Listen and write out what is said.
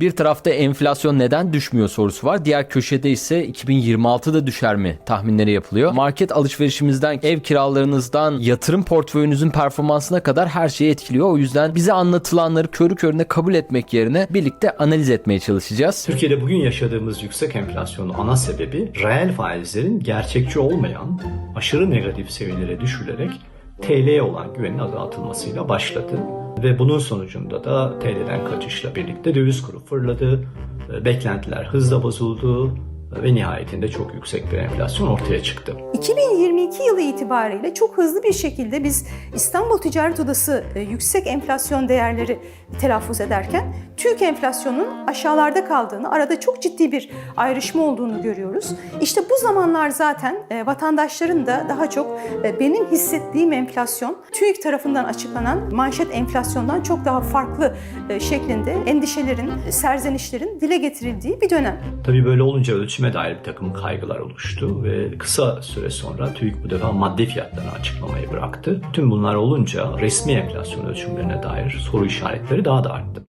Bir tarafta enflasyon neden düşmüyor sorusu var. Diğer köşede ise 2026'da düşer mi tahminleri yapılıyor. Market alışverişimizden, ev kiralarınızdan, yatırım portföyünüzün performansına kadar her şeyi etkiliyor. O yüzden bize anlatılanları körü körüne kabul etmek yerine birlikte analiz etmeye çalışacağız. Türkiye'de bugün yaşadığımız yüksek enflasyonun ana sebebi reel faizlerin gerçekçi olmayan aşırı negatif seviyelere düşürülerek TL'ye olan güvenin azaltılmasıyla başladı. Ve bunun sonucunda da TL'den kaçışla birlikte döviz kuru fırladı, e, beklentiler hızla bozuldu ve nihayetinde çok yüksek bir enflasyon ortaya çıktı. 2022 yılı itibariyle çok hızlı bir şekilde biz İstanbul Ticaret Odası e, yüksek enflasyon değerleri telaffuz ederken TÜİK enflasyonun aşağılarda kaldığını, arada çok ciddi bir ayrışma olduğunu görüyoruz. İşte bu zamanlar zaten e, vatandaşların da daha çok e, benim hissettiğim enflasyon TÜİK tarafından açıklanan manşet enflasyondan çok daha farklı e, şeklinde endişelerin, serzenişlerin dile getirildiği bir dönem. Tabii böyle olunca ölçüme dair bir takım kaygılar oluştu ve kısa süre sonra TÜİK bu defa madde fiyatlarını açıklamayı bıraktı. Tüm bunlar olunca resmi enflasyon ölçümlerine dair soru işaretleri daha da arttı.